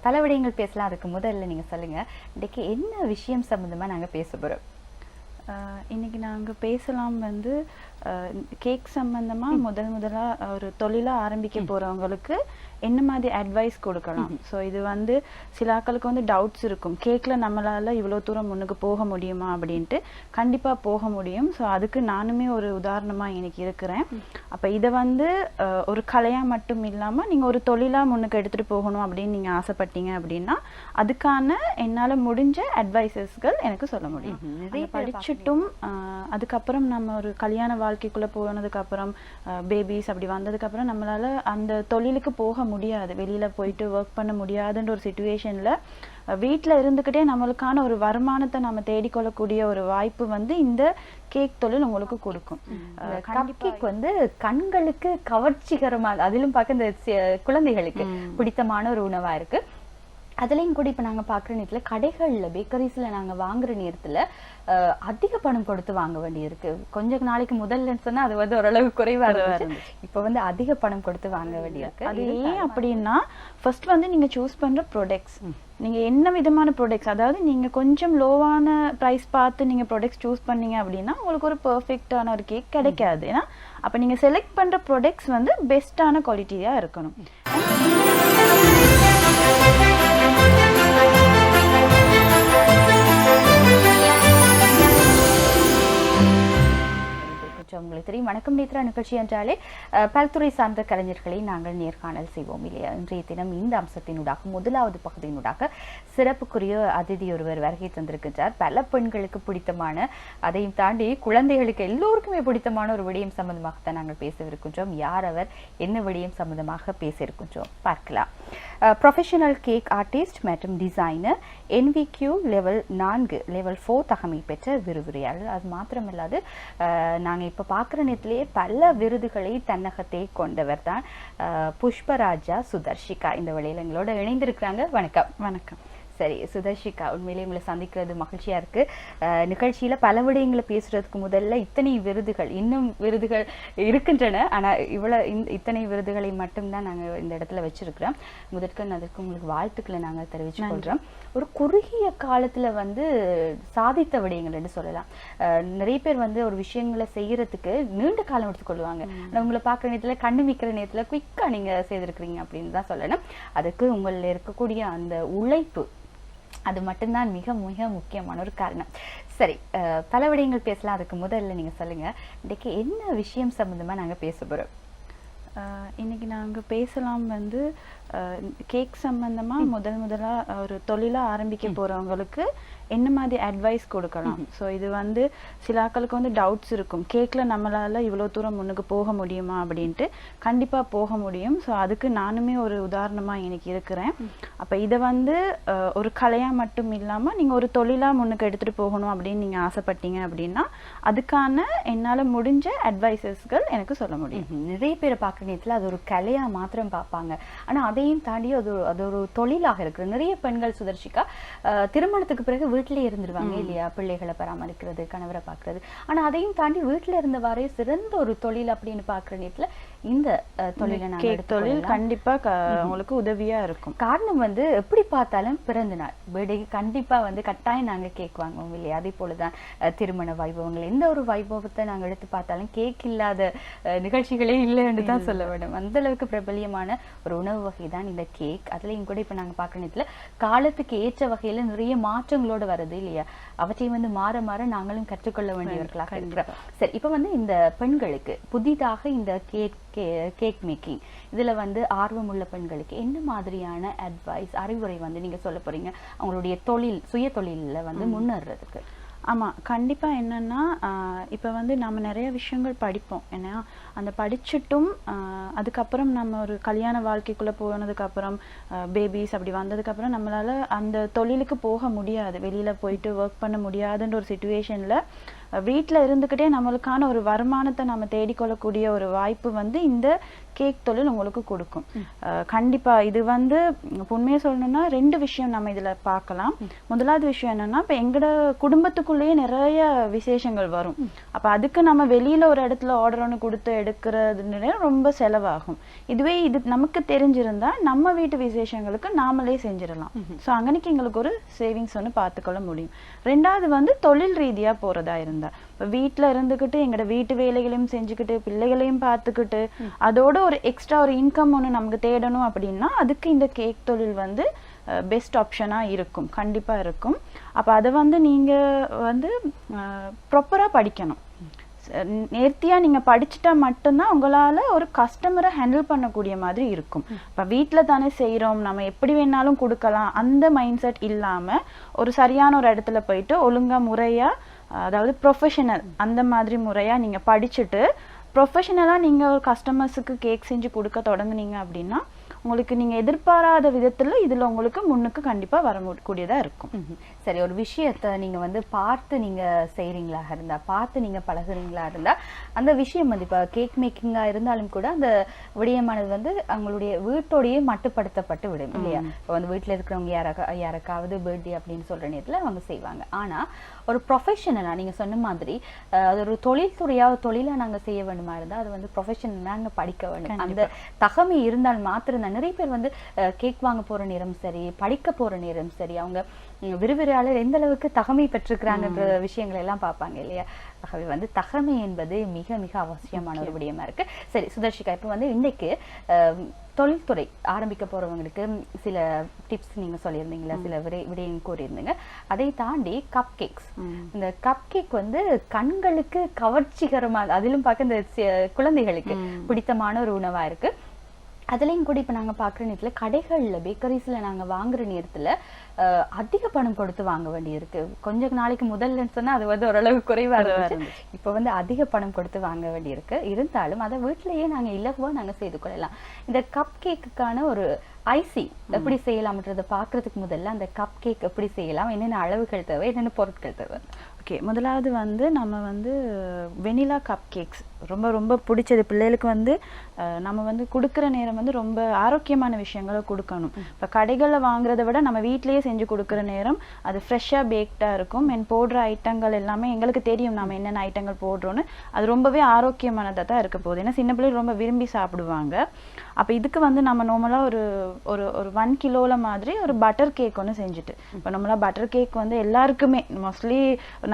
பல விடயங்கள் பேசலாம். அதுக்கு முதல்ல நீங்க சொல்லுங்க. இன்றைக்கு என்ன விஷயம் சம்மந்தமாக நாங்க பேச போறோம்? இன்னைக்கு நாங்கள் பேசலாம் வந்து கேக் சம்பந்தமா முதல் முதலா ஒரு தொழிலா ஆரம்பிக்க போறவங்களுக்கு என்ன மாதிரி அட்வைஸ் கொடுக்கலாம்? ஸோ இது வந்து சில ஆட்களுக்கு வந்து டவுட்ஸ் இருக்கும். கேக்ல நம்மளால இவ்வளோ தூரம் முன்னுக்கு போக முடியுமா அப்படின்ட்டு கண்டிப்பா போக முடியும். ஸோ அதுக்கு நானுமே ஒரு உதாரணமா இன்னைக்கு இருக்கிறேன். அப்ப இதை வந்து ஒரு கலையா மட்டும் இல்லாம நீங்க ஒரு தொழிலா முன்னுக்கு எடுத்துட்டு போகணும் அப்படின்னு நீங்க ஆசைப்பட்டீங்க அப்படின்னா அதுக்கான என்னால முடிஞ்ச அட்வைசஸ்கள் எனக்கு சொல்ல முடியும். நிறைய நிறைய ஆஹ் அதுக்கப்புறம் நம்ம ஒரு கல்யாண வாழ்க்கைக்குள்ள போனதுக்கு அப்புறம் பேபிஸ் அப்படி வந்ததுக்கு அப்புறம் நம்மளால அந்த தொழிலுக்கு போக முடியாது. வெளியில போயிட்டு ஒர்க் பண்ண முடியாதுன்ற ஒரு சுச்சுவேஷன்ல வீட்ல இருந்துகிட்டே நம்மளுக்கான ஒரு வருமானத்தை நம்ம தேடிக்கொள்ளக்கூடிய ஒரு வாய்ப்பு வந்து இந்த கேக் தொழில் உங்களுக்கு கொடுக்கும். கப் கேக் வந்து கண்களுக்கு கவர்ச்சிகரமான அதிலும் பார்க்க இந்த குழந்தைகளுக்கு பிடித்தமான ஒரு உணவா இருக்கு. அதுலயும் கூட இப்ப நாங்க பாக்குற நேரத்துல கடைகள்ல பேக்கரிஸ்ல நாங்க வாங்குற நேரத்துல அதிக பணம் கொடுத்து வாங்க வேண்டியிருக்கு. கொஞ்ச நாளைக்கு முதல்ல சொன்னா அது வந்து ஓரளவு குறைவா இருந்துச்சு. இப்ப வந்து அதிக பணம் கொடுத்து வாங்க வேண்டியிருக்கு. அது ஏன் அப்படின்னா ஃபர்ஸ்ட் வந்து நீங்க சூஸ் பண்ற ப்ராடக்ட்ஸ் நீங்க என்ன விதமான ப்ராடக்ட்ஸ் அதாவது நீங்க கொஞ்சம் லோவான பிரைஸ் பார்த்து நீங்க ப்ராடக்ட்ஸ் சூஸ் பண்ணீங்க அப்படின்னா உங்களுக்கு ஒரு பெர்ஃபெக்டான ஒரு கேக் கிடைக்காது. ஏன்னா அப்ப நீங்க செலக்ட் பண்ற ப்ராடக்ட்ஸ் வந்து பெஸ்ட்டான குவாலிட்டியா இருக்கணும். வணக்கம் நேத்ரா. நிகழ்ச்சி என்றாலே பல்துறை சார்ந்த கலைஞர்களை நாங்கள் நேர்காணல் செய்வோம் இல்லையா? இன்றைய தினம் இந்த அம்சத்தினூடாக முதலாவது பகுதியினூடாக சிறப்புக்குரிய அதிதி ஒருவர் வருகை தந்திருக்கின்றார். பல பெண்களுக்கு பிடித்தமான அதையும் தாண்டி குழந்தைகளுக்கு எல்லோருக்குமே பிடித்தமான ஒரு விடயம் சம்பந்தமாகத்தான் நாங்கள் பேசவிருக்கின்றோம். யார் அவர் என்ன விடயம் சம்பந்தமாக பேச இருக்கின்றோம் பார்க்கலாம். ப்ரொஃபஷனல் கேக் ஆர்டிஸ்ட் மற்றும் டிசைனர் என்விக்யூ லெவல் நான்கு லெவல் ஃபோர் தகமை பெற்ற விருதுரையாளர். அது மாத்திரமில்லாது நாங்கள் இப்போ பார்க்குற நேரத்திலேயே பல விருதுகளை தன்னகத்தை கொண்டவர் தான் புஷ்பராஜா சுதர்ஷிகா. இந்த வழியில் எங்களோட இணைந்திருக்கிறாங்க. வணக்கம். வணக்கம். சரி சுதர்ஷிகா உண்மையிலேயே உங்களை சந்திக்கிறது மகிழ்ச்சியா இருக்கு. அஹ், நிகழ்ச்சியில பல விடயங்களை பேசுறதுக்கு முதல்ல இத்தனை விருதுகள் இன்னும் விருதுகள் இருக்கின்றன. ஆனா இவ்வளவு இந்த- இத்தனை விருதுகளை மட்டும்தான் நாங்க இந்த இடத்துல வச்சிருக்கிறோம். முதற்கண் அதற்கு உங்களுக்கு வாழ்த்துக்களை நாங்க தெரிவிச்சு கொள்றோம். ஒரு குறுகிய காலத்துல வந்து சாதித்த விடயங்கள் என்று சொல்லலாம். நிறைய பேர் வந்து ஒரு விஷயங்களை செய்யறதுக்கு நீண்ட காலம் எடுத்துக்கொள்வாங்க ஆனா உங்களை பார்க்குற நேரத்துல கண்ணு மிக்கிற நேரத்துல குயிக்கா நீங்க செய்திருக்கிறீங்க அப்படின்னு தான் சொல்லணும். அதுக்கு உங்களில் இருக்கக்கூடிய அந்த உழைப்பு அது மட்டும்தான் மிக மிக முக்கியமான ஒரு காரணம். சரி அஹ், பல விடயங்கள் பேசலாம். அதுக்கு முதல்ல நீங்க சொல்லுங்க. இன்றைக்கு என்ன விஷயம் சம்பந்தமா நாங்க பேச போறோம்? ஆஹ் இன்னைக்கு நாங்க பேசலாம் வந்து கேக் சம்பந்தமா முதல் முதலா ஒரு தொழிலா ஆரம்பிக்க போறவங்களுக்கு என்ன மாதிரி அட்வைஸ் கொடுக்கலாம்? ஸோ இது வந்து சில ஆட்களுக்கு வந்து டவுட்ஸ் இருக்கும். கேக்ல நம்மளால இவ்வளோ தூரம் முன்னுக்கு போக முடியுமா அப்படின்ட்டு கண்டிப்பா போக முடியும். ஸோ அதுக்கு நானுமே ஒரு உதாரணமா இன்னைக்கு இருக்கிறேன். அப்ப இதை வந்து ஒரு கலையா மட்டும் இல்லாம நீங்க ஒரு தொழிலா முன்னுக்கு எடுத்துட்டு போகணும் அப்படின்னு நீங்க ஆசைப்பட்டீங்க அப்படின்னா அதுக்கான என்னால முடிஞ்ச அட்வைசஸ்கள் எனக்கு சொல்ல முடியும். நிறைய பேரை பார்க்குற நேரத்துல அது ஒரு கலையா மாத்திரம் பார்ப்பாங்க. ஆனா அதையும் தாண்டி அது ஒரு- அது ஒரு தொழிலாக இருக்கு நிறைய பெண்கள் சுதர்ஷிக்கா அஹ், திருமணத்துக்கு பிறகு வீட்டிலே இருந்துருவாங்க இல்லையா? பிள்ளைகளை பராமரிக்கிறது கணவரை பார்க்கிறது. ஆனா அதையும் தாண்டி வீட்டுல இருந்தவாறே சிறந்த ஒரு தொழில் அப்படின்னு பார்க்குற நேரத்துல இந்த தொழிலை கேக் தொழில். கண்டிப்பா உங்களுக்கு உதவியா இருக்கும். காரணம் வந்து எப்படி பார்த்தாலும் பிறந்த நாள். பர்த்டேக்கு கண்டிப்பா வந்து கட்டாயம் நாங்க கேக் வாங்குவோம் இல்லையா? அதே போலதான் திருமண வைபவங்கள். எந்த ஒரு வைபவத்தை நாங்க எடுத்து பார்த்தாலும் கேக் இல்லாத நிகழ்ச்சிகளே இல்லைன்னு தான் சொல்ல வேண்டும். அந்த அளவுக்கு பிரபலியமான ஒரு உணவு வகை தான் இந்த கேக் அதுலயும் கூட இப்ப நாங்க பார்க்குற நேரத்துல காலத்துக்கு ஏற்ற வகையில நிறைய மாற்றங்களோட வருது இல்லையா? அவற்றையும் வந்து மாற மாற நாங்களும் கற்றுக்கொள்ள வேண்டியவர்களாக இருக்கிறோம். சரி இப்ப வந்து இந்த பெண்களுக்கு புதிதாக இந்த கேக் கேக் மேக்கிங் இதுல வந்து ஆர்வம் உள்ள பெண்களுக்கு என்ன மாதிரியான அட்வைஸ் அறிவுரை வந்து நீங்க சொல்ல போறீங்க? அவங்களுடைய தொழில் சுய தொழில்ல வந்து முன்னேறதுக்கு. ஆமாம் கண்டிப்பாக என்னன்னா இப்போ வந்து நம்ம நிறைய விஷயங்கள் படிப்போம். ஏன்னா அந்த படிச்சுட்டும் அதுக்கப்புறம் நம்ம ஒரு கல்யாண வாழ்க்கைக்குள்ளே போனதுக்கப்புறம் பேபிஸ் அப்படி வந்ததுக்கப்புறம் நம்மளால் அந்த தொழிலுக்கு போக முடியாது. வெளியில் போயிட்டு ஒர்க் பண்ண முடியாதுன்ற ஒரு சுச்சுவேஷனில் வீட்டில் இருந்துக்கிட்டே நம்மளுக்கான ஒரு வருமானத்தை நம்ம தேடிக்கொள்ளக்கூடிய ஒரு வாய்ப்பு வந்து இந்த கேக் தொழில் உங்களுக்கு கொடுக்கும். கண்டிப்பா இது வந்து உண்மையை சொல்லணும்னா ரெண்டு விஷயம் நம்ம இதுல பார்க்கலாம். முதலாவது விஷயம் என்னன்னா இப்ப எங்கட குடும்பத்துக்குள்ளேயே நிறைய விசேஷங்கள் வரும். அப்ப அதுக்கு நம்ம வெளியில ஒரு இடத்துல ஆர்டர் ஒன்று கொடுத்து எடுக்கிறது ரொம்ப செலவாகும். இதுவே இது நமக்கு தெரிஞ்சிருந்தா நம்ம வீட்டு விசேஷங்களுக்கு நாமளே செஞ்சிடலாம். ஸோ அங்கனைக்கு எங்களுக்கு ஒரு சேவிங்ஸ் ஒன்று பார்த்துக்கொள்ள முடியும். ரெண்டாவது வந்து தொழில் ரீதியா போறதா இருந்தா. வீட்டில் இருந்துக்கிட்டு எங்களோட வீட்டு வேலைகளையும் செஞ்சுக்கிட்டு பிள்ளைகளையும் பார்த்துக்கிட்டு அதோட ஒரு எக்ஸ்ட்ரா ஒரு இன்கம் ஒன்று நமக்கு தேடணும் அப்படின்னா அதுக்கு இந்த கேக் தொழில் வந்து பெஸ்ட் ஆப்ஷனாக இருக்கும். கண்டிப்பா இருக்கும். அப்போ அதை வந்து நீங்க வந்து ப்ராப்பராக படிக்கணும். நேர்த்தியா நீங்க படிச்சுட்டா மட்டும்தான் உங்களால ஒரு கஸ்டமரை ஹேண்டில் பண்ணக்கூடிய மாதிரி இருக்கும். இப்ப வீட்ல தானே செய்றோம். நம்ம எப்படி வேணாலும் கொடுக்கலாம். அந்த மைண்ட் செட் இல்லாம ஒரு சரியான ஒரு இடத்துல போயிட்டு ஒழுங்கா முறையா அதாவது ப்ரொஃபஷனல் அந்த மாதிரி முறையாக நீங்கள் படிச்சுட்டு ப்ரொஃபஷனலாக நீங்கள் ஒரு கஸ்டமர்ஸுக்கு கேக் செஞ்சு கொடுக்க தொடங்குனீங்க அப்படின்னா உங்களுக்கு நீங்கள் எதிர்பாராத விதத்தில் இதில் உங்களுக்கு முன்னுக்கு கண்டிப்பாக வர கூடியதாக இருக்கும். சரி ஒரு விஷயத்த நீங்க வந்து பார்த்து நீங்க செய்றீங்களா இருந்தா பார்த்து நீங்க பழகுறீங்களா இருந்தா அந்த விஷயம் வந்து இப்ப கேக் மேக்கிங்கா இருந்தாலும் கூட அந்த விடயமானது வந்து அவங்களுடைய வீட்டோடயே மட்டுப்படுத்தப்பட்டு விடும் இல்லையா? இப்போ வந்து வீட்டுல இருக்கிறவங்க யாராக்கா யாருக்காவது பர்த்டே அப்படின்னு சொல்ற நேரத்துல அவங்க செய்வாங்க. ஆனா ஒரு ப்ரொஃபஷனலா நீங்க சொன்ன மாதிரி அது ஒரு தொழில்துறையா ஒரு தொழிலா நாங்க செய்ய வேண்டுமா இருந்தா அது வந்து ப்ரொஃபஷன் நாங்க படிக்க வேண்டும் அந்த தகமை இருந்தால் மாத்திரம் தான். நிறைய பேர் வந்து கேக் வாங்க போற நேரம் சரி படிக்க போற நேரம் சரி அவங்க விறுவிறாளர் எந்த அளவுக்கு தகமை பெற்றிருக்கிறாங்கன்ற விஷயங்களை எல்லாம் பார்ப்பாங்க இல்லையா? ஆகவே வந்து தகமை என்பது மிக மிக அவசியமான ஒரு விடயமா இருக்கு. சரி சுதர்ஷிகா இப்போ வந்து இன்னைக்கு தொழில்துறை ஆரம்பிக்க போறவங்களுக்கு சில டிப்ஸ் நீங்க சொல்லியிருந்தீங்களா? சில விடை விடயம் கூறியிருந்தீங்க. அதை தாண்டி கப் கேக்ஸ் இந்த கப் கேக் வந்து கண்களுக்கு கவர்ச்சிகரமா அதிலும் பார்க்க இந்த குழந்தைகளுக்கு பிடித்தமான ஒரு உணவா இருக்கு. அதுலயும் கூட இப்ப நாங்க பாக்குற நேரத்துல கடைகள்ல பேக்கரிஸ்ல நாங்க வாங்குற நேரத்துல அதிக பணம் கொடுத்து வாங்க வேண்டியிருக்கு. கொஞ்ச நாளைக்கு முதல்லன்னு சொன்னா அது வந்து ஓரளவு குறைவா இருந்துச்சு. இப்ப வந்து அதிக பணம் கொடுத்து வாங்க வேண்டியிருக்கு. இருந்தாலும் அதை வீட்டிலேயே நாங்க இலகுவா நாங்க செய்து கொள்ளலாம். இந்த கப் கேக்குக்கான ஒரு ஐசி எப்படி செய்யலாம்ன்றதை பாக்குறதுக்கு முதல்ல அந்த கப் கேக் எப்படி செய்யலாம்? என்னென்ன அளவுகள் தேவை? என்னென்ன பொருட்கள் தேவை? ஓகே முதலாவது வந்து நம்ம வந்து வெனிலா கப் கேக்ஸ் ரொம்ப ரொம்ப பிடிச்சது. பிள்ளைகளுக்கு வந்து நம்ம வந்து கொடுக்குற நேரம் வந்து ரொம்ப ஆரோக்கியமான விஷயங்களை கொடுக்கணும். இப்போ கடைகளில் வாங்குறத விட நம்ம வீட்டிலேயே செஞ்சு கொடுக்குற நேரம் அது ஃப்ரெஷ்ஷாக பேக்டாக இருக்கும். என் போடுற ஐட்டங்கள் எல்லாமே எங்களுக்கு தெரியும். நம்ம என்னென்ன ஐட்டங்கள் போடுறோன்னு அது ரொம்பவே ஆரோக்கியமானதாக தான் இருக்க போகுது. ஏன்னா சின்ன பிள்ளைகள் ரொம்ப விரும்பி சாப்பிடுவாங்க. அப்போ இதுக்கு வந்து நம்ம நார்மலாக ஒரு ஒரு ஒரு ஒன் கிலோவில் மாதிரி ஒரு பட்டர் கேக் ஒன்று செஞ்சுட்டு. இப்போ நம்மளா பட்டர் கேக் வந்து எல்லாருக்குமே மோஸ்ட்லி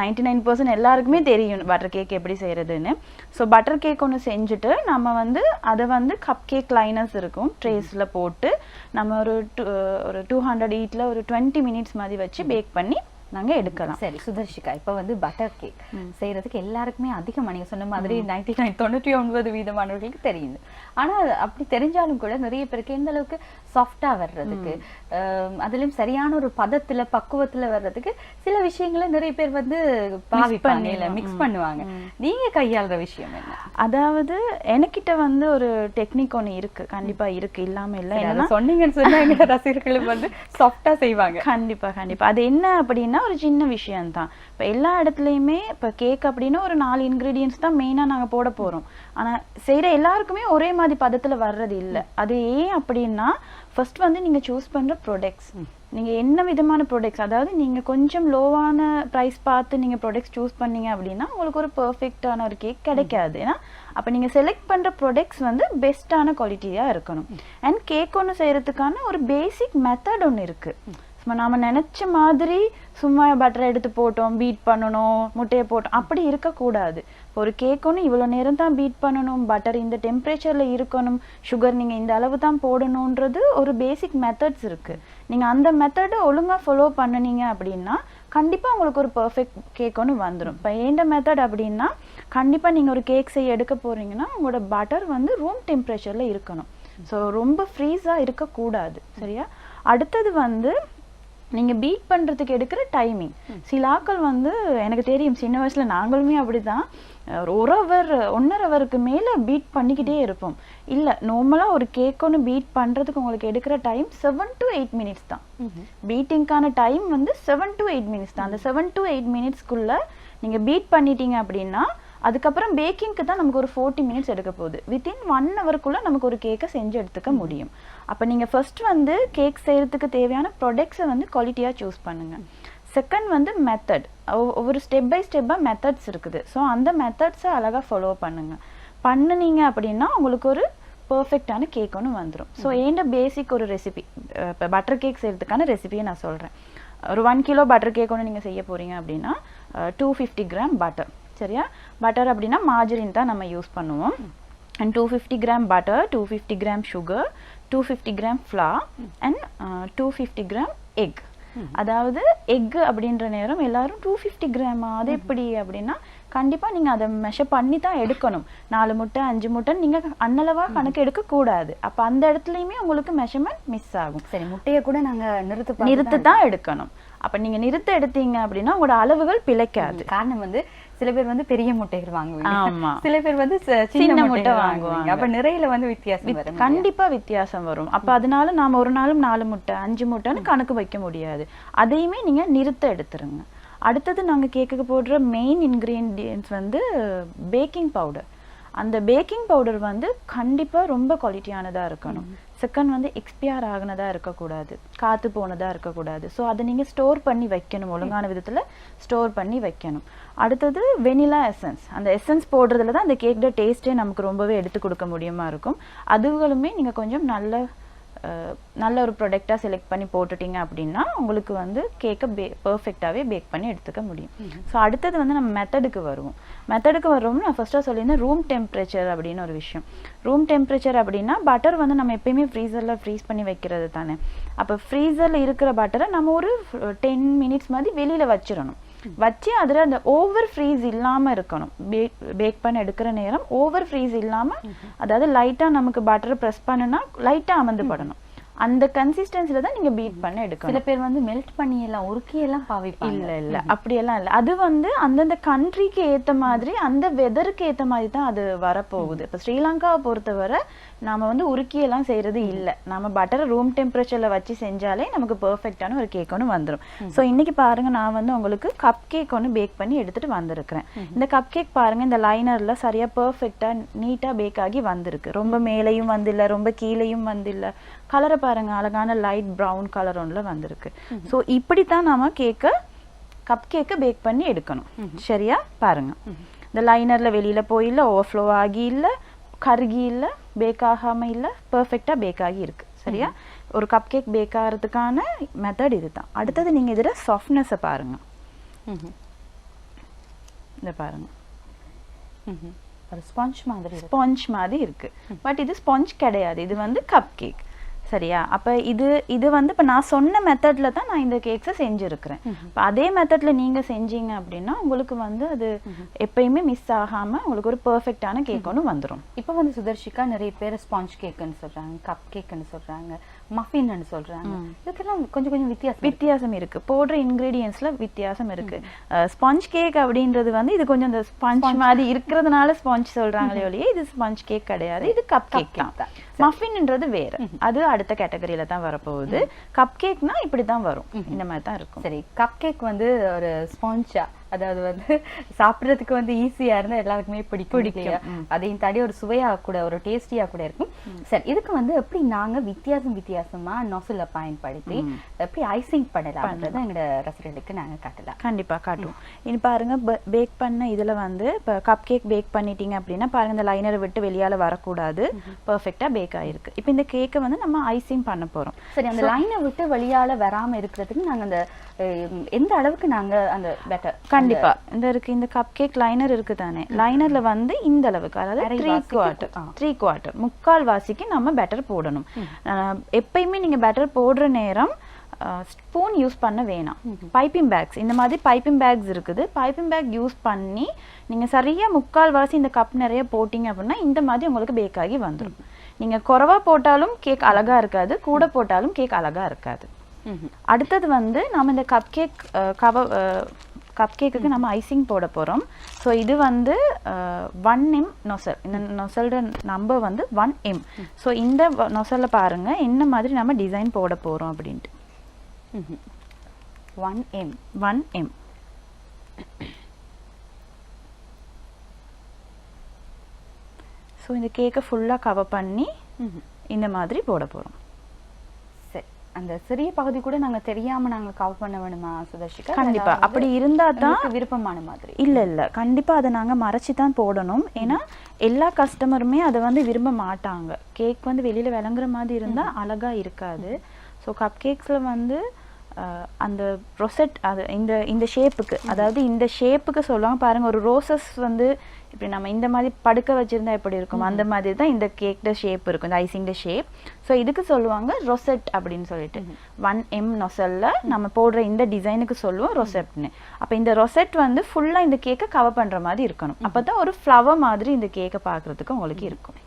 நைன்டி நைன் பர்சன்ட் எல்லாருக்குமே தெரியும். பட்டர் கேக் எப்படி செய்யறதுன்னு ஸோ பட்டர் கேக் ஒன்று செஞ்சுட்டு நம்ம வந்து அதை வந்து கப் கேக் லைனர்ஸ் இருக்கும். ட்ரேஸில் போட்டு நம்ம ஒரு டூ ஒரு டூ ஹண்ட்ரட் ஈட்டில் ஒரு டுவெண்ட்டி மினிட்ஸ் மாதிரி வச்சு பேக் பண்ணி நாங்க எடுக்கலாம். சரி. சுதர்ஷிகா இப்ப வந்து பட்டர் கேக் செய்யறதுக்கு எல்லாருக்குமே அதிகமா நீங்க சொன்ன மாதிரி நைன்டி நைன் தொண்ணூற்றி ஒன்பது வீதமானவர்களுக்கு தெரியுது. ஆனா அது அப்படி தெரிஞ்சாலும் கூட நிறைய பேருக்கு எந்த அளவுக்கு சாஃப்டா வர்றதுக்கு ஆம், அதிலும் சரியான ஒரு பதத்துல பக்குவத்துல வர்றதுக்கு சில விஷயங்களை நிறைய பேர் வந்து பாவிப்பாங்க இல்ல மிக்ஸ் பண்ணுவாங்க. நீங்க கையாளுற விஷயம் என்ன? அதாவது எனக்கிட்ட வந்து ஒரு டெக்னிக் ஒன்று இருக்கு. கண்டிப்பா இருக்கு. இல்லாம இல்லை. சொன்னீங்கன்னு சொன்னா எங்க ரசிகர்களும் வந்து சாஃப்டா செய்வாங்க. கண்டிப்பா கண்டிப்பா. அது என்ன அப்படின்னா ஒரு சின்ன விஷயம் தான் இப்போ எல்லா இடத்துலையுமே இப்போ கேக் அப்படின்னா ஒரு நாலு இன்க்ரீடியன்ஸ் தான் மெயினா நாங்க போட போறோம். ஆனா செய்யற எல்லாருக்குமே ஒரே மாதிரி பதத்துல வர்றது இல்ல. அது ஏன் அப்படின்னா ஃபர்ஸ்ட் வந்து நீங்க சூஸ் பண்ற ப்ராடக்ட்ஸ் நீங்க என்ன விதமான ப்ராடக்ட்ஸ் அதாவது நீங்க கொஞ்சம் லோவான ப்ரைஸ் பார்த்து நீங்க ப்ராடக்ட்ஸ் சூஸ் பண்ணீங்க அப்படின்னா உங்களுக்கு ஒரு பெர்ஃபெக்டான ஒரு கேக் கிடைக்காது. ஏன்னா அப்ப நீங்க செலக்ட் பண்ற ப்ராடக்ட்ஸ் வந்து பெஸ்ட்டான குவாலிட்டியா இருக்கணும். அண்ட் கேக் ஒன்று செய்யறதுக்கான ஒரு பேசிக் மெத்தட் ஒன்று இருக்கு. சும்மா நாம நினைச்ச மாதிரி சும்மா பட்டரை எடுத்து போட்டோம் பீட் பண்ணணும் முட்டையை போட்டோம். அப்படி இருக்கக்கூடாது. இப்போ ஒரு கேக் ஒன்று இவ்வளோ நேரம் தான் பீட் பண்ணணும் பட்டர் இந்த டெம்பரேச்சரில் இருக்கணும் சுகர் நீங்கள் இந்த அளவு தான் போடணுன்றது ஒரு பேசிக் மெத்தட்ஸ் இருக்கு. நீங்கள் அந்த மெத்தடை ஒழுங்காக ஃபாலோ பண்ணுனீங்க அப்படின்னா கண்டிப்பாக உங்களுக்கு ஒரு பர்ஃபெக்ட் கேக் ஒன்று வந்துடும் இப்போ எந்த மெத்தட் அப்படின்னா கண்டிப்பாக நீங்கள் ஒரு கேக் செய்ய எடுக்க போகிறீங்கன்னா உங்களோட பட்டர் வந்து ரூம் டெம்பரேச்சரில் இருக்கணும். ஸோ ரொம்ப ஃப்ரீஸாக இருக்கக்கூடாது. சரியா? அடுத்தது வந்து நீங்க பீட் பண்றதுக்கு எடுக்கிற டைமிங் சில ஆட்கள் வந்து எனக்கு தெரியும் சின்ன வயசுல நாங்களுமே அப்படிதான். ஒரு ஒரு ஹவர் ஒன்னரை ஹவருக்கு மேல பீட் பண்ணிக்கிட்டே இருப்போம். இல்ல நார்மலா ஒரு கேக் ஒன்று பீட் பண்றதுக்கு உங்களுக்கு எடுக்கிற time seven to eight minutes தான். பீட்டிங்க்கான டைம் வந்து செவன் டு எயிட் மினிட்ஸ் தான். அந்த செவன் டு எயிட் மினிட்ஸ்க்குள்ள நீங்க பீட் பண்ணிட்டீங்க அப்படின்னா அதுக்கப்புறம் பேக்கிங்க்கு தான் நமக்கு ஒரு ஃபோர்ட்டி மினிட்ஸ் எடுக்க போகுது. வித்தின் ஒன் ஹவருக்குள்ள நமக்கு ஒரு கேக்கை செஞ்சு எடுத்துக்க முடியும். அப்போ நீங்க ஃபர்ஸ்ட் வந்து கேக் செய்யறதுக்கு தேவையான ப்ராடக்ட்ஸை வந்து குவாலிட்டியா சூஸ் பண்ணுங்க. செகண்ட் வந்து மெத்தட் ஒவ்வொரு ஸ்டெப் பை ஸ்டெப்பாக மெத்தட்ஸ் இருக்குது. ஸோ அந்த மெத்தட்ஸை அழகாக ஃபாலோ பண்ணுங்க. பண்ணுனீங்க அப்படின்னா உங்களுக்கு ஒரு பர்ஃபெக்டான கேக் ஒன்று வந்துடும் ஸோ ஏண்ட பேசிக் ஒரு ரெசிபி இப்போ பட்டர் கேக் செய்யறதுக்கான ரெசிபியை நான் சொல்கிறேன் ஒரு ஒன் கிலோ பட்டர் கேக் ஒன்று நீங்கள் செய்ய போகிறீங்க அப்படின்னா டூ ஃபிஃப்டி கிராம் பட்டர் சரியா? பட்டர் அப்படின்னா மார்ஜரின் தான் நம்ம யூஸ் பண்ணுவோம். And two fifty gram butter two fifty gram sugar two fifty gram flour and two fifty gram egg அதாவது எக் அப்படின்ற நேரம் எல்லாரும் டூ ஃபிஃப்டி கிராமா அது எப்படி அப்படின்னா கண்டிப்பா நீங்க அதை மெஷர் பண்ணி தான் எடுக்கணும். நாலு முட்டை அஞ்சு முட்டை நீங்க அன்னளவா கணக்கு எடுக்க கூடாது அப்ப அந்த இடத்துலயுமே உங்களுக்கு மெஷர்மெண்ட் மிஸ் ஆகும். சரி முட்டையை கூட நாங்க நிறுத்து நிறுத்து தான் எடுக்கணும். அப்ப நீங்க நிறுத்த எடுத்தீங்க அப்படின்னா உங்களோட அளவுகள் பிழைக்காது. காரணம் வந்து சில பேர் வந்து பெரிய முட்டைகள் வாங்குவாங்க. சில பேர் வந்து சின்ன முட்டை. வாங்குவாங்க. அப்ப நிறையில வந்து வித்தியாசம் வரும் கண்டிப்பா வித்தியாசம் வரும். அப்ப அதனால நாம ஒரு நாளும் நாலு முட்டை அஞ்சு முட்டைன்னு கணக்கு வைக்க முடியாது. அதையுமே நீங்க நிறுத்த எடுத்துருங்க. அடுத்தது நாங்க கேக்குக்கு போடுற மெயின் இன்கிரீடியன்ஸ் வந்து பேக்கிங் பவுடர் அந்த பேக்கிங் பவுடர் வந்து கண்டிப்பா ரொம்ப குவாலிட்டியானதா இருக்கணும். செகண்ட் வந்து எக்ஸ்பியர் ஆகுனதா இருக்கக்கூடாது. காத்து போனதா இருக்கக்கூடாது. ஸோ அதை நீங்க ஸ்டோர் பண்ணி வைக்கணும். ஒழுங்கான விதத்துல ஸ்டோர் பண்ணி வைக்கணும். அடுத்தது வெனிலா எசன்ஸ் அந்த எசன்ஸ் போடுறதுல தான் அந்த கேக்கோட டேஸ்ட்டே நமக்கு ரொம்பவே எடுத்து கொடுக்க முடியுமா இருக்கும். அதுகளுமே நீங்க கொஞ்சம் நல்ல நல்ல ஒரு ப்ராடக்டாக செலக்ட் பண்ணி போட்டுட்டீங்க அப்படின்னா உங்களுக்கு வந்து கேக்கை பே பர்ஃபெக்டாகவே பேக் பண்ணி எடுத்துக்க முடியும். ஸோ அடுத்தது வந்து நம்ம மெத்தடுக்கு வருவோம். மெத்தடுக்கு வருவோம்னு நான் ஃபர்ஸ்ட்டாக சொல்லியிருந்தேன் ரூம் டெம்பரேச்சர் அப்படின்னு ஒரு விஷயம். ரூம் டெம்பரேச்சர் அப்படின்னா பட்டர் வந்து நம்ம எப்பயுமே ஃப்ரீசரில் ஃப்ரீஸ் பண்ணி வைக்கிறது தானே. அப்போ ஃப்ரீசரில் இருக்கிற பட்டரை நம்ம ஒரு டென் மினிட்ஸ் மாதிரி வெளியில் வச்சிடணும். வச்சு அதில் அந்த ஓவர் ஃப்ரீஸ் இல்லாமல் இருக்கணும். பேக் பேக் பண்ண எடுக்கிற நேரம் ஓவர் ஃப்ரீஸ் இல்லாமல் அதாவது லைட்டாக நமக்கு பட்டர் ப்ரெஸ் பண்ணுனா லைட்டாக அமர்ந்து படணும். அந்த கன்சிஸ்டன்சில தான் நீங்க பீட் பண்ண எடுக்கணும். சில பேர் வந்து மெல்ட் பண்ணி எல்லாம் உருக்கி எல்லாம் பாவிப்பாங்க. இல்ல இல்ல. அப்படியெல்லாம் இல்ல. அது வந்து அந்தந்த கண்ட்ரிக்கு ஏத்த மாதிரி அந்த வெதருக்கு ஏத்த மாதிரி தான் அது வரப்போகுது. இப்ப ஸ்ரீலங்காவை பொறுத்தவரை நாம வந்து உருக்கி எல்லாம் செய்யறது இல்ல. நாம பட்டரை ரூம் டெம்பரேச்சர்ல வச்சு செஞ்சாலே நமக்கு பெர்ஃபெக்டான ஒரு கேக் ஒன்று வந்துரும். சோ இன்னைக்கு பாருங்க நான் வந்து உங்களுக்கு கப் கேக் ஒன்று பேக் பண்ணி எடுத்துட்டு வந்திருக்கிறேன். இந்த கப் கேக் பாருங்க இந்த லைனர்ல சரியா பெர்ஃபெக்டா நீட்டா பேக் ஆகி வந்திருக்கு. ரொம்ப மேலையும் வந்தில்ல ரொம்ப கீழையும் வந்தில்ல. கலரை பாருங்க அழகான லைட் பிரவுன் கலர் ஒன்றுல வந்திருக்கு. ஸோ இப்படித்தான் நாம கேக்கை கப் கேக்கை பேக் பண்ணி எடுக்கணும். சரியா? பாருங்க. இந்த லைனர்ல வெளியில போய் இல்ல ஓவர்ஃப்ளோ ஆகி இல்ல கருகி இல்ல பேக் ஆகாம இல்ல பெர்ஃபெக்டா பேக் ஆகி இருக்கு. சரியா? ஒரு கப் கேக் பேக் ஆகிறதுக்கான மெத்தட் இதுதான். அடுத்தது நீங்க இதுல சாஃப்ட்னஸை பாருங்க. ம்ஹும். இந்த பாருங்க. ம்ஹும். ஒரு ஸ்பாஞ்ச் மாதிரி. ஸ்பாஞ்ச் மாதிரி இருக்கு. பட் இது ஸ்பாஞ்ச் கிடையாது. இது வந்து கப் கேக் சரியா? அப்ப இது இது வந்து இப்ப நான் சொன்ன மெத்தட்ல தான் நான் இந்த கேக்ஸை செஞ்சிருக்கிறேன். இப்ப அதே மெத்தட்ல நீங்க செஞ்சீங்க அப்படின்னா உங்களுக்கு வந்து அது எப்பயுமே மிஸ் ஆகாம உங்களுக்கு ஒரு பெர்ஃபெக்டான கேக் ஒன்று வந்துரும். இப்போ வந்து சுதர்ஷிகா நிறைய பேர் ஸ்பாஞ்ச் கேக்குன்னு சொல்றாங்க கப் கேக்குன்னு சொல்றாங்க மஃபின்னு சொல்றாங்க. இதுக்கெல்லாம் கொஞ்சம் கொஞ்சம் வித்தியாசம். வித்தியாசம் இருக்கு. போடுற இன்கிரீடியன்ஸ்ல வித்தியாசம் இருக்கு. ஸ்பாஞ்ச் கேக் அப்படின்றது வந்து இது கொஞ்சம் இந்த ஸ்பாஞ்ச் மாதிரி இருக்கிறதுனால ஸ்பாஞ்ச் சொல்றாங்களே ஒழிய இது ஸ்பாஞ்ச் கேக் கிடையாது. இது கப் கேக் தான். மஃபின்ன்றது வேற. அது அடுத்த கேட்டகரியில தான் வரப்போகுது. கப் கேக்னா இப்படி தான் வரும் இந்த மாதிரி தான் இருக்கும். சரி கப் கேக் வந்து ஒரு ஸ்பாஞ்சா அதாவது வந்து சாப்பிடுறதுக்கு வந்து ஈஸியா இருந்தா எல்லாருக்குமே பிடிக்கும் இல்லையா? அதையும் தாண்டி ஒரு சுவையா கூட ஒரு டேஸ்டியா கூட இருக்கும். சரி இதுக்கு வந்து எப்படி நாங்க வித்தியாசம் வித்தியாசமா நொசல பயன்படுத்தி எப்படி ஐசிங் பண்ணலாம்ன்றதை எங்களோட ரசிகர்களுக்கு நாங்க காட்டலாம். கண்டிப்பா காட்டும். இனி பாருங்க பேக் பண்ண இதுல வந்து இப்போ கப் கேக் பேக் பண்ணிட்டீங்க அப்படின்னா பாருங்க இந்த லைனரை விட்டு வெளியால வரக்கூடாது. பெர்ஃபெக்டா பேக் ஆயிருக்கு. இப்போ இந்த கேக்கை வந்து நம்ம ஐசிங் பண்ண போறோம். சரி அந்த லைனை விட்டு வெளியால வராம இருக்கிறதுக்கு நாங்க அந்த எந்த அளவுக்கு நாங்க அந்த பெட்டர் கண்டிப்பா. இந்த இருக்கு இந்த கப் கேக் லைனர் இருக்கு தானே. லைனர்ல வந்து இந்த அளவுக்கு அதாவது த்ரீ குவார்ட்டர். த்ரீ குவார்ட்டர் முக்கால் வாசிக்கு நம்ம பேட்டர் போடணும். எப்பயுமே நீங்க பேட்டர் போடுற நேரம் ஸ்பூன் யூஸ் பண்ண வேணாம். பைப்பிங் பேக்ஸ் இந்த மாதிரி பைப்பிங் பேக்ஸ் இருக்குது. பைப்பிங் பேக் யூஸ் பண்ணி நீங்க சரியா முக்கால் வாசி இந்த கப் நிறைய போட்டீங்க அப்படின்னா இந்த மாதிரி உங்களுக்கு பேக் ஆகி வந்துடும் நீங்க குறைவா போட்டாலும் கேக் அழகா இருக்காது கூட போட்டாலும் கேக் அழகா இருக்காது. அடுத்தது வந்து நம்ம இந்த கப் கேக் கவ கப் கேக்குக்கு நம்ம ஐசிங் போட போறோம். ஸோ இது வந்து ஒன் எம் நொசல் இந்த நொசலோட நம்பர் வந்து ஒன் எம் ஸோ இந்த நொசல்ல பாருங்க என்ன மாதிரி நம்ம டிசைன் போட போறோம் அப்படின்ட்டு. One M one M so இந்த கேக்கை ஃபுல்லாக கவர் பண்ணி. இந்த மாதிரி போட போகிறோம் சரி. அந்த சிறிய பகுதி கூட நாங்க தெரியாம நாங்க கவர் பண்ண வேணுமா சுதர்ஷிகா? கண்டிப்பா. அப்படி இருந்தா தான் விருப்பமான மாதிரி. இல்ல இல்ல. கண்டிப்பா அதை நாங்க மறைச்சு தான் போடணும். ஏன்னா எல்லா கஸ்டமருமே அதை வந்து விரும்ப மாட்டாங்க. கேக் வந்து வெளியில விளங்குற மாதிரி இருந்தா அழகா இருக்காது. ஸோ கப் கேக்ஸ்ல வந்து அந்த ரொசெட் அது இந்த இந்த ஷேப்புக்கு அதாவது இந்த ஷேப்புக்கு சொல்லுவாங்க பாருங்க ஒரு ரோசஸ் வந்து இப்படி நம்ம இந்த மாதிரி படுக்க வச்சிருந்தா எப்படி இருக்கும்? அந்த மாதிரி தான் இந்த கேக்ட ஷேப் இருக்கும் இந்த ஐசிங்ட ஷேப் ஸோ இதுக்கு சொல்லுவாங்க ரொசெட் அப்படின்னு சொல்லிட்டு. ஒன் எம் நொசல்ல நம்ம போடுற இந்த டிசைனுக்கு சொல்லுவோம் ரொசெப்ட்னு அப்போ இந்த ரொசெட் வந்து ஃபுல்லா இந்த கேக்கை கவர் பண்ற மாதிரி இருக்கணும். அப்பதான் ஒரு ஃப்ளவர் மாதிரி இந்த கேக்கை பார்க்கிறதுக்கு உங்களுக்கு இருக்கும்.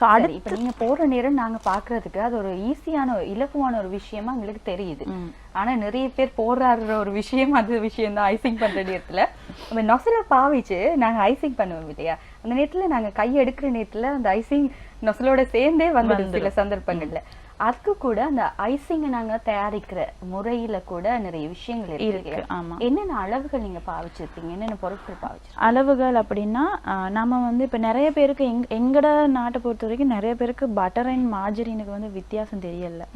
ஸோ அடுத்து இப்ப நீங்க போடுற நேரம் நாங்க பாக்குறதுக்கு அது ஒரு ஈஸியான இலகுவான ஒரு விஷயமா எங்களுக்கு தெரியுது. ம். ஆனா நிறைய பேர் போடுறாருற ஒரு விஷயம் அது விஷயம் தான் ஐசிங் பண்ற நேரத்துல. நம்ம நொசலை பாவிச்சு நாங்க ஐசிங் பண்ணுவோம் இல்லையா? அந்த நேரத்துல நாங்க கை எடுக்கிற நேரத்துல அந்த ஐசிங் நொசலோட சேர்ந்தே வந்துடும் சில சந்தர்ப்பங்கள்ல. அதுக்கு கூட அந்த ஐசிங்கை நாங்க தயாரிக்கிற முறையில கூட நிறைய விஷயங்கள் இருக்கு? ஆமா. என்னென்ன அளவுகள் நீங்க பாவிச்சிருப்பீங்க? என்னென்ன பொருட்கள் பாவிச்சிருக்கீங்க அளவுகள் அப்படின்னா நம்ம வந்து இப்போ நிறைய பேருக்கு எங் எங்கட நாட்டை பொறுத்த வரைக்கும் நிறைய பேருக்கு பட்டர் அண்ட் மார்ஜரினுக்கு வந்து வித்தியாசம் தெரியல.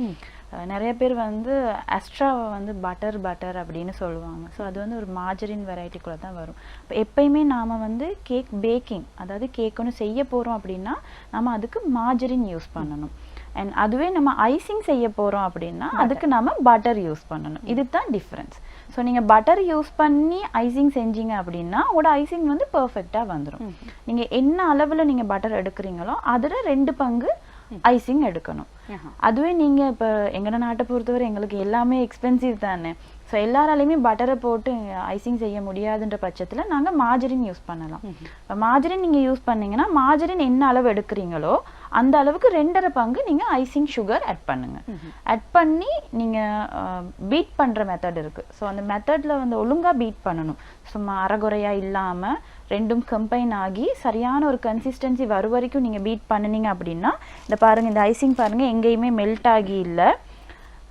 நிறைய பேர் வந்து அஸ்ட்ராவை வந்து பட்டர் பட்டர் அப்படின்னு சொல்லுவாங்க. ஸோ அது வந்து ஒரு மார்ஜரின் வெரைட்டிக்குள்ளே தான் வரும். இப்போ எப்பயுமே நாம் வந்து கேக் பேக்கிங் அதாவது கேக் ஒன்று செய்ய போகிறோம் அப்படின்னா நம்ம அதுக்கு மார்ஜரின் யூஸ் பண்ணணும். அண்ட் அதுவே நம்ம ஐசிங் செய்ய போகிறோம் அப்படின்னா அதுக்கு நம்ம பட்டர் யூஸ் பண்ணணும். இதுதான் டிஃப்ரென்ஸ் ஸோ நீங்கள் பட்டர் யூஸ் பண்ணி ஐசிங் செஞ்சீங்க அப்படின்னா உங்களோட ஐசிங் வந்து பர்ஃபெக்டாக வந்துடும் நீங்கள் என்ன அளவில் நீங்கள் பட்டர் எடுக்கிறீங்களோ அதில் ரெண்டு பங்கு ஐசிங் எடுக்கணும். அதுவே நீங்கள் இப்போ எங்களோட நாட்டை பொறுத்தவரை எங்களுக்கு எல்லாமே எக்ஸ்பென்சிவ் தானே. ஸோ எல்லாராலையுமே பட்டரை போட்டு ஐசிங் செய்ய முடியாதுன்ற பட்சத்தில் நாங்கள் மார்ஜரின் யூஸ் பண்ணலாம். இப்போ மார்ஜரின் நீங்கள் யூஸ் பண்ணீங்கன்னா மார்ஜரின் என்ன அளவு எடுக்கிறீங்களோ அந்த அளவுக்கு ரெண்டரை பங்கு நீங்கள் ஐசிங் சுகர் ஆட் பண்ணுங்க. ஆட் பண்ணி நீங்கள் பீட் பண்ணுற மெத்தட் இருக்குது ஸோ அந்த மெத்தடில் வந்து ஒழுங்காக பீட் பண்ணணும். சும்மா அறகுறையாக இல்லாமல் ரெண்டும் கம்பைன் ஆகி சரியான ஒரு கன்சிஸ்டன்சி வரும் வரைக்கும் நீங்கள் பீட் பண்ணுனீங்க அப்படின்னா இந்த பாருங்கள் இந்த ஐசிங் பாருங்கள் எங்கேயுமே மெல்ட் ஆகி இல்லை.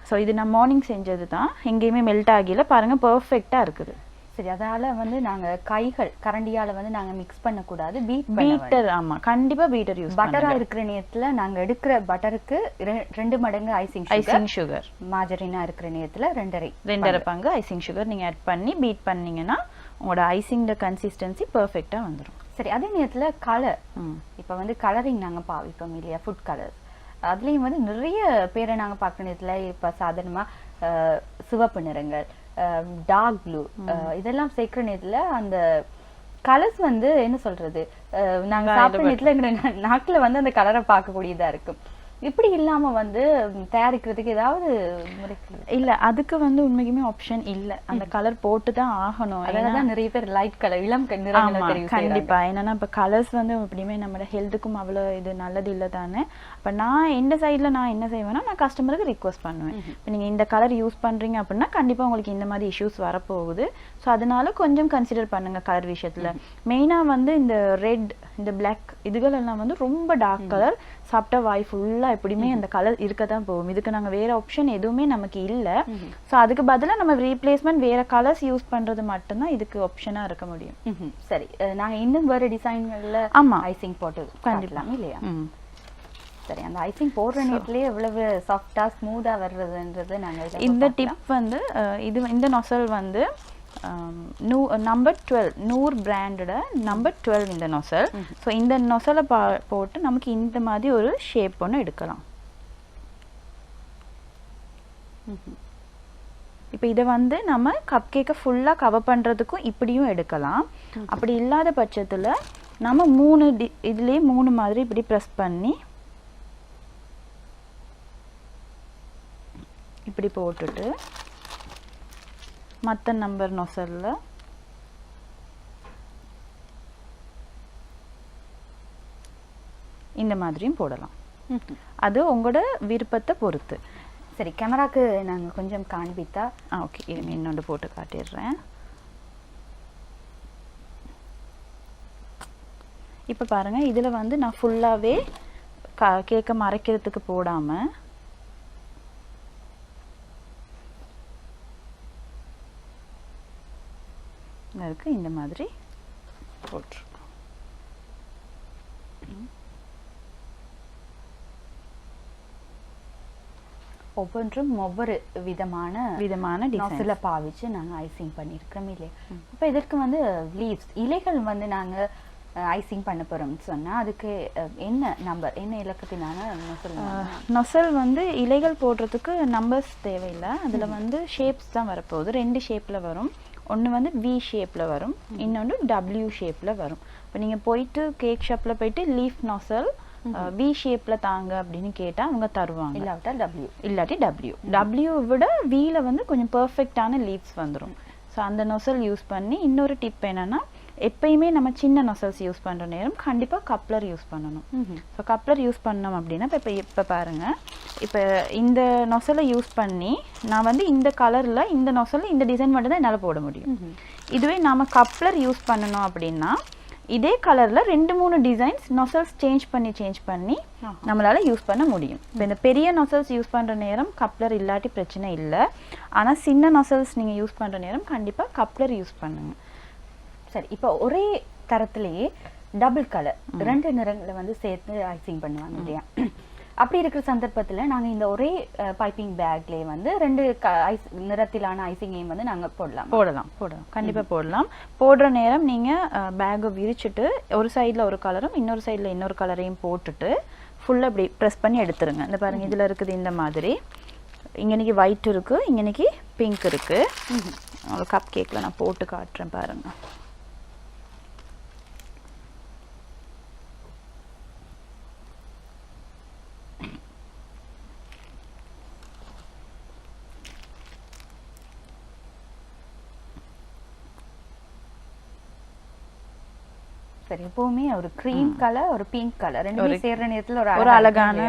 ஸோ இது நான் மார்னிங் செஞ்சது தான் எங்கேயுமே மெல்ட் ஆகியில் பாருங்கள் பர்ஃபெக்டாக இருக்குது. சரி அதனால வந்து நாங்க கைகள் கரண்டியால வந்து நாங்க மிக்ஸ் பண்ண கூடாது பீட் பீட்டர் ஆமாம் கண்டிப்பாக பீட்டர் யூஸ் பட்டரா இருக்கிற நேரத்துல நாங்க எடுக்கிற பட்டருக்கு ரெண்டு மடங்கு ஐசிங் ஐசிங் சுகர் மாஜரினா இருக்கிற நேரத்துல ரெண்டரை ரெண்டரை பங்கு. ஐசிங் சுகர் நீங்கள் ஆட் பண்ணி பீட் பண்ணீங்கன்னா உங்களோட ஐசிங்கோட கன்சிஸ்டன்சி பர்ஃபெக்டாக வந்துடும் சரி அதே நேரத்துல கலர் இப்ப வந்து கலரிங் நாங்க பாவிப்போம் இல்லையா ஃபுட் கலர் அதுலயும் வந்து நிறைய பேரை நாங்க பார்க்குற நேரத்துல இப்ப சாதாரணமா சிவப்பு நிறங்கள் டார்க் ப்ளூ இதெல்லாம் சேர்க்கிற நேரத்துல அந்த கலர்ஸ் வந்து என்ன சொல்றது? அஹ், நாங்க சாப்பிட்ட நேரத்துல எங்க நாக்குல வந்து அந்த கலரை பார்க்கக்கூடியதா இருக்கும். இப்படி இல்லாம வந்து தயாரிக்கிறதுக்கு ஏதாவது இல்ல அதுக்கு வந்து உண்மைக்குமே ஆப்ஷன் இல்ல. அந்த கலர் போட்டு தான் ஆகணும். அதனாலதான் நிறைய பேர் லைட் கலர் இளம் நிறங்களை கண்டிப்பா. என்னன்னா இப்ப கலர்ஸ் வந்து எப்படியுமே நம்ம ஹெல்த்துக்கும் அவ்வளவு இது நல்லது இல்ல தானே. இப்ப நான் எந்த சைடுல நான் என்ன செய்வேன்னா நான் கஸ்டமருக்கு ரிக்வஸ்ட் பண்ணுவேன். இப்ப நீங்க இந்த கலர் யூஸ் பண்றீங்க அப்படின்னா கண்டிப்பா உங்களுக்கு இந்த மாதிரி இஷ்யூஸ் வரப்போகுது. ஸோ அதனால கொஞ்சம் கன்சிடர் பண்ணுங்க கலர் விஷயத்துல. மெயினா வந்து இந்த ரெட் இந்த பிளாக் இதுகள் எல்லாம் வந்து ரொம்ப டார்க் கலர் சாப்பிட்டா வாய் ஃபுல்லா எப்படியுமே அந்த கலர் இருக்க தான் போகும் இதுக்கு நாங்க வேற ஆப்ஷன் எதுவுமே நமக்கு இல்ல ஸோ அதுக்கு பதிலா நம்ம ரீப்ளேஸ்மெண்ட் வேற கலர்ஸ் யூஸ் பண்றது மட்டும்தான் இதுக்கு ஆப்ஷனா இருக்க முடியும். சரி அஹ், நாங்க இன்னும் வேற டிசைன்கள்ல ஆமா. ஐசிங் போட்டு கண்டிப்பா. காட்டலாம் இல்லையா சரி அந்த ஐசிங் போடுற நேரத்திலேயே எவ்வளவு சாஃப்டா ஸ்மூதா வர்றதுன்றது நாங்க இதுல இந்த. டிப் வந்து இது இந்த நொசல் வந்து நூ நம்பர் டுவெல் நூறு பிராண்டோட நம்பர் டுவெல் இந்த நொசல் ஸோ இந்த நொசலை பா போட்டு நமக்கு இந்த மாதிரி ஒரு ஷேப் ஒன்று எடுக்கலாம். இப்போ இதை வந்து நம்ம கப் கேக்கை ஃபுல்லாக கவர் பண்ணுறதுக்கும் இப்படியும் எடுக்கலாம். அப்படி இல்லாத பட்சத்தில் நம்ம மூணு டி இதுலேயே மூணு மாதிரி இப்படி ப்ரெஸ் பண்ணி இப்படி போட்டுட்டு மற்ற நம்பர் நொசல்ல இந்த மாதிரியும் போடலாம். அது உங்களோட விருப்பத்தை பொறுத்து. சரி கேமராக்கு நாங்க கொஞ்சம் காண்பித்தா. ஆ ஓகே இது இன்னொன்று போட்டு காட்டிடுறேன். இப்போ பாருங்க இதில் வந்து நான் ஃபுல்லாகவே க கேக்கை மறைக்கிறதுக்கு போடாமல் கலருக்கு இந்த மாதிரி போட்டிருக்கோம் ஒவ்வொன்றும் ஒவ்வொரு விதமான விதமான டிசைன்ஸில் பாவிச்சு நாங்கள் ஐசிங் பண்ணியிருக்கிறோம் இல்லையா? அப்போ இதற்கு வந்து லீவ்ஸ் இலைகள் வந்து நாங்கள் ஐசிங் பண்ண போகிறோம்னு சொன்னால் அதுக்கு என்ன நம்பர் என்ன இலக்கத்தினால நொசல் நொசல் வந்து இலைகள் போடுறதுக்கு நம்பர்ஸ் தேவையில்லை. அதில் வந்து ஷேப்ஸ் தான் வரப்போகுது. ரெண்டு ஷேப்பில் வரும். ஒன்று வந்து வி ஷேப்ல வரும். இன்னொன்று டபிள்யூ ஷேப்ல வரும். இப்போ நீங்க போயிட்டு கேக் ஷாப்ல போயிட்டு லீஃப் நொசல் வி ஷேப்ல தாங்க அப்படின்னு கேட்டா அவங்க தருவாங்க. இல்லாவிட்டால் டபிள்யூ இல்லாட்டி டபிள்யூ டபிள்யூ விட வில வந்து கொஞ்சம் பெர்ஃபெக்டான லீவ்ஸ் வந்துடும் ஸோ அந்த நொசல் யூஸ் பண்ணி இன்னொரு டிப் என்னன்னா எப்பயுமே நம்ம சின்ன நொசல்ஸ் யூஸ் பண்ற நேரம் கண்டிப்பா கப்ளர் யூஸ் பண்ணணும். ஸோ கப்ளர் யூஸ் பண்ணோம் அப்படின்னா இப்போ இப்போ இப்போ பாருங்க. இப்போ இந்த நொசலை யூஸ் பண்ணி நான் வந்து இந்த கலரில் இந்த நொசல் இந்த டிசைன் மட்டும் தான் என்னால் போட முடியும். இதுவே நாம கப்ளர் யூஸ் பண்ணணும் அப்படின்னா இதே கலரில் ரெண்டு மூணு டிசைன்ஸ் நொசல்ஸ் சேஞ்ச் பண்ணி சேஞ்ச் பண்ணி நம்மளால யூஸ் பண்ண முடியும். இப்போ இந்த பெரிய நொசல்ஸ் யூஸ் பண்ணுற நேரம் கப்ளர் இல்லாட்டி பிரச்சனை இல்லை. ஆனால் சின்ன நொசல்ஸ் நீங்கள் யூஸ் பண்ணுற நேரம் கண்டிப்பாக கப்ளர் யூஸ் பண்ணுங்க. சரி இப்போ ஒரே தரத்திலேயே டபுள் கலர் ரெண்டு நிறங்களை வந்து சேர்த்து ஐசிங் பண்ணுவாங்க இல்லையா? அப்படி இருக்கிற சந்தர்ப்பத்துல நாங்க இந்த ஒரே பைப்பிங் பேக்லயே வந்து ரெண்டு ஐஸ் நிறத்திலான ஐசிங்கையும் வந்து நாங்க போடலாம். போடலாம் போடலாம். கண்டிப்பாக போடலாம். போடுற நேரம் நீங்கள் பேக்கை விரிச்சிட்டு ஒரு சைடில் ஒரு கலரும் இன்னொரு சைடில் இன்னொரு கலரையும் போட்டுட்டு ஃபுல்லாக இப்படி ப்ரெஸ் பண்ணி எடுத்துருங்க. இந்த பாருங்க இதில் இருக்குது இந்த மாதிரி. இங்கனைக்கு ஒயிட் இருக்கு இங்கனைக்கு பிங்க் இருக்கு. ஒரு கப் கேக்கில் நான் போட்டு காட்டுறேன் பாருங்க. சரி எப்பவுமே ஒரு க்ரீம் கலர் ஒரு பிங்க் கலர் ரெண்டுமே சேர்ற நேரத்துல ஒரு ஒரு அழகா அழகான?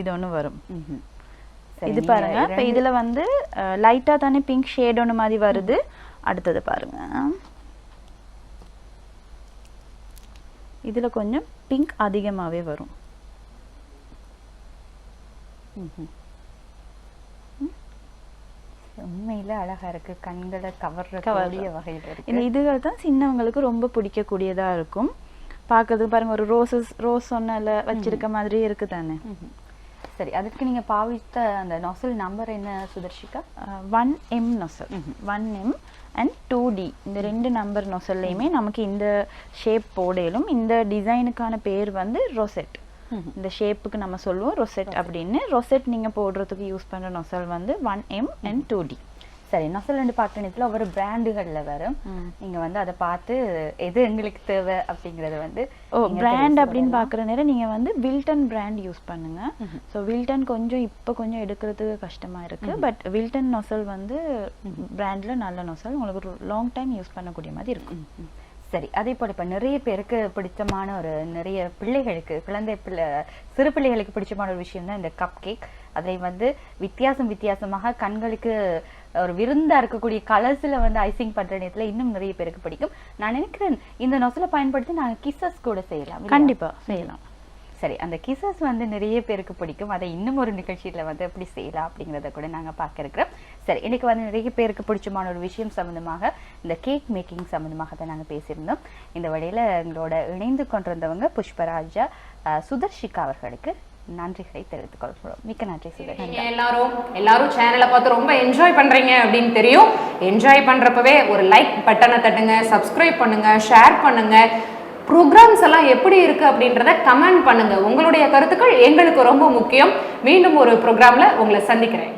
இது ஒன்று வரும். இது பாருங்க. இப்போ இதுல வந்து லைட்டா தானே பிங்க் ஷேட் ஒன்று மாதிரி வருது. அடுத்தது பாருங்க. இதுல கொஞ்சம் பிங்க் அதிகமாவே வரும். ம்ஹும். உண்மையில அழகா இருக்கு. கண்களை கவர்ற கூடிய வகையில இருக்கு. இந்த இதுகள் தான் சின்னவங்களுக்கு ரொம்ப பிடிக்கக்கூடியதா இருக்கும். பார்க்கறதுக்கு பாருங்க ஒரு ரோசஸ் ரோஸ் சொன்னல வச்சிருக்க மாதிரி இருக்கு தானே. சரி அதற்கு நீங்க பாவித்த அந்த நொசல் நம்பர் என்ன Sudharshika? One M nozzle one M and two D இந்த ரெண்டு நம்பர் நொசல்லையுமே நமக்கு இந்த ஷேப் போடையிலும் இந்த டிசைனுக்கான பேர் வந்து ரொசெட் இந்த ஷேப்புக்கு நம்ம சொல்லுவோம் ரொசெட் அப்படின்னு. ரொசெட் நீங்க போடுறதுக்கு யூஸ் பண்ற நொசல் வந்து one M and two D சரி நொசல் ரெண்டு பார்க்கணத்துல ஒவ்வொரு பிராண்டுகள்ல வரும். நீங்க வந்து அதை பார்த்து எது எங்களுக்கு தேவை அப்படிங்கறத வந்து ஓ பிராண்ட் அப்படின்னு. பார்க்குற நேரம் நீங்க வந்து வில்டன் பிராண்ட் யூஸ் பண்ணுங்க. ஸோ வில்டன் கொஞ்சம் இப்போ கொஞ்சம் எடுக்கிறதுக்கு கஷ்டமா இருக்கு. பட் வில்டன் நொசல் வந்து பிராண்ட்ல நல்ல நொசல். உங்களுக்கு லாங் டைம் யூஸ் பண்ணக்கூடிய மாதிரி இருக்கும். சரி அதே போல இப்ப நிறைய பேருக்கு பிடித்தமான ஒரு நிறைய பிள்ளைகளுக்கு குழந்தை பிள்ளை சிறு பிள்ளைகளுக்கு பிடிச்சமான ஒரு விஷயம் தான் இந்த கப் கேக் அதை வந்து வித்தியாசம் வித்தியாசமாக கண்களுக்கு ஒரு விருந்தா இருக்கக்கூடிய கலர்ஸ்ல வந்து ஐசிங் பண்ற நேரத்துல இன்னும் நிறைய பேருக்கு பிடிக்கும். நான் நினைக்கிறேன் இந்த நொசலை பயன்படுத்தி நாங்க கிசஸ் கூட செய்யலாம் கண்டிப்பா செய்யலாம். சரி அந்த கிசஸ் வந்து நிறைய பேருக்கு பிடிக்கும். அதை இன்னும் ஒரு நிகழ்ச்சியில வந்து எப்படி செய்யலாம் அப்படிங்கிறத கூட நாங்கள் பார்க்க இருக்கிறோம். சரி இன்றைக்கி வந்து நிறைய பேருக்கு பிடிச்சமான ஒரு விஷயம் சம்மந்தமாக இந்த கேக் மேக்கிங் சம்மந்தமாக தான் நாங்கள் பேசியிருந்தோம். இந்த வழியில எங்களோட இணைந்து கொண்டிருந்தவங்க புஷ்பராஜா சுதர்ஷிகா அவர்களுக்கு நன்றிகளை தெரிவித்துக் கொள்கிறோம். மிக்க நன்றி சுதர்ஷிகா. எல்லாரும் எல்லாரும் சேனலை பார்த்து ரொம்ப என்ஜாய் பண்றீங்க அப்படின்னு தெரியும். என்ஜாய் பண்றப்பவே ஒரு லைக் பட்டனை தட்டுங்க சப்ஸ்கிரைப் பண்ணுங்க ஷேர் பண்ணுங்க. ப்ரோக்ராம்ஸ் எல்லாம் எப்படி இருக்கு அப்படின்றத கமெண்ட் பண்ணுங்க. உங்களுடைய கருத்துக்கள் எங்களுக்கு ரொம்ப முக்கியம். மீண்டும் ஒரு ப்ரோக்ராம்ல உங்களை சந்திக்கிறேன்.